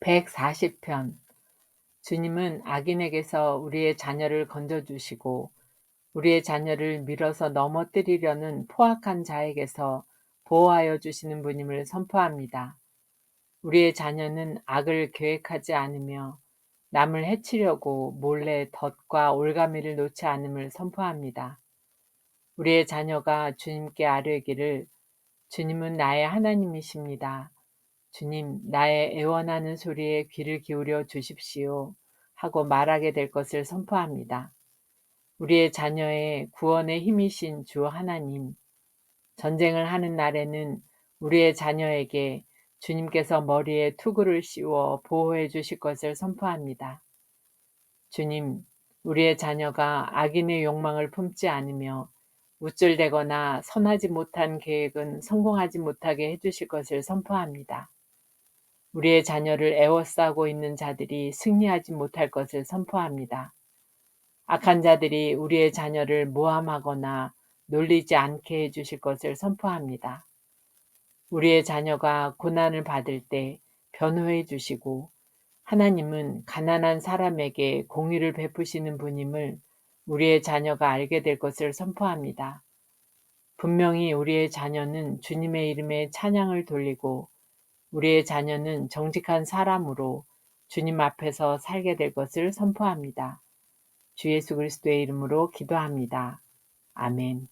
140편 주님은 악인에게서 우리의 자녀를 건져주시고 우리의 자녀를 밀어서 넘어뜨리려는 포악한 자에게서 보호하여 주시는 분임을 선포합니다. 우리의 자녀는 악을 계획하지 않으며 남을 해치려고 몰래 덫과 올가미를 놓지 않음을 선포합니다. 우리의 자녀가 주님께 아뢰기를 주님은 나의 하나님이십니다. 주님, 나의 애원하는 소리에 귀를 기울여 주십시오. 하고 말하게 될 것을 선포합니다. 우리의 자녀의 구원의 힘이신 주 하나님, 전쟁을 하는 날에는 우리의 자녀에게 주님께서 머리에 투구를 씌워 보호해 주실 것을 선포합니다. 주님, 우리의 자녀가 악인의 욕망을 품지 않으며 우쭐대거나 선하지 못한 계획은 성공하지 못하게 해주실 것을 선포합니다. 우리의 자녀를 애워싸고 있는 자들이 승리하지 못할 것을 선포합니다. 악한 자들이 우리의 자녀를 모함하거나 놀리지 않게 해주실 것을 선포합니다. 우리의 자녀가 고난을 받을 때 변호해 주시고 하나님은 가난한 사람에게 공의를 베푸시는 분임을 우리의 자녀가 알게 될 것을 선포합니다. 분명히 우리의 자녀는 주님의 이름에 찬양을 돌리고 우리의 자녀는 정직한 사람으로 주님 앞에서 살게 될 것을 선포합니다. 주 예수 그리스도의 이름으로 기도합니다. 아멘.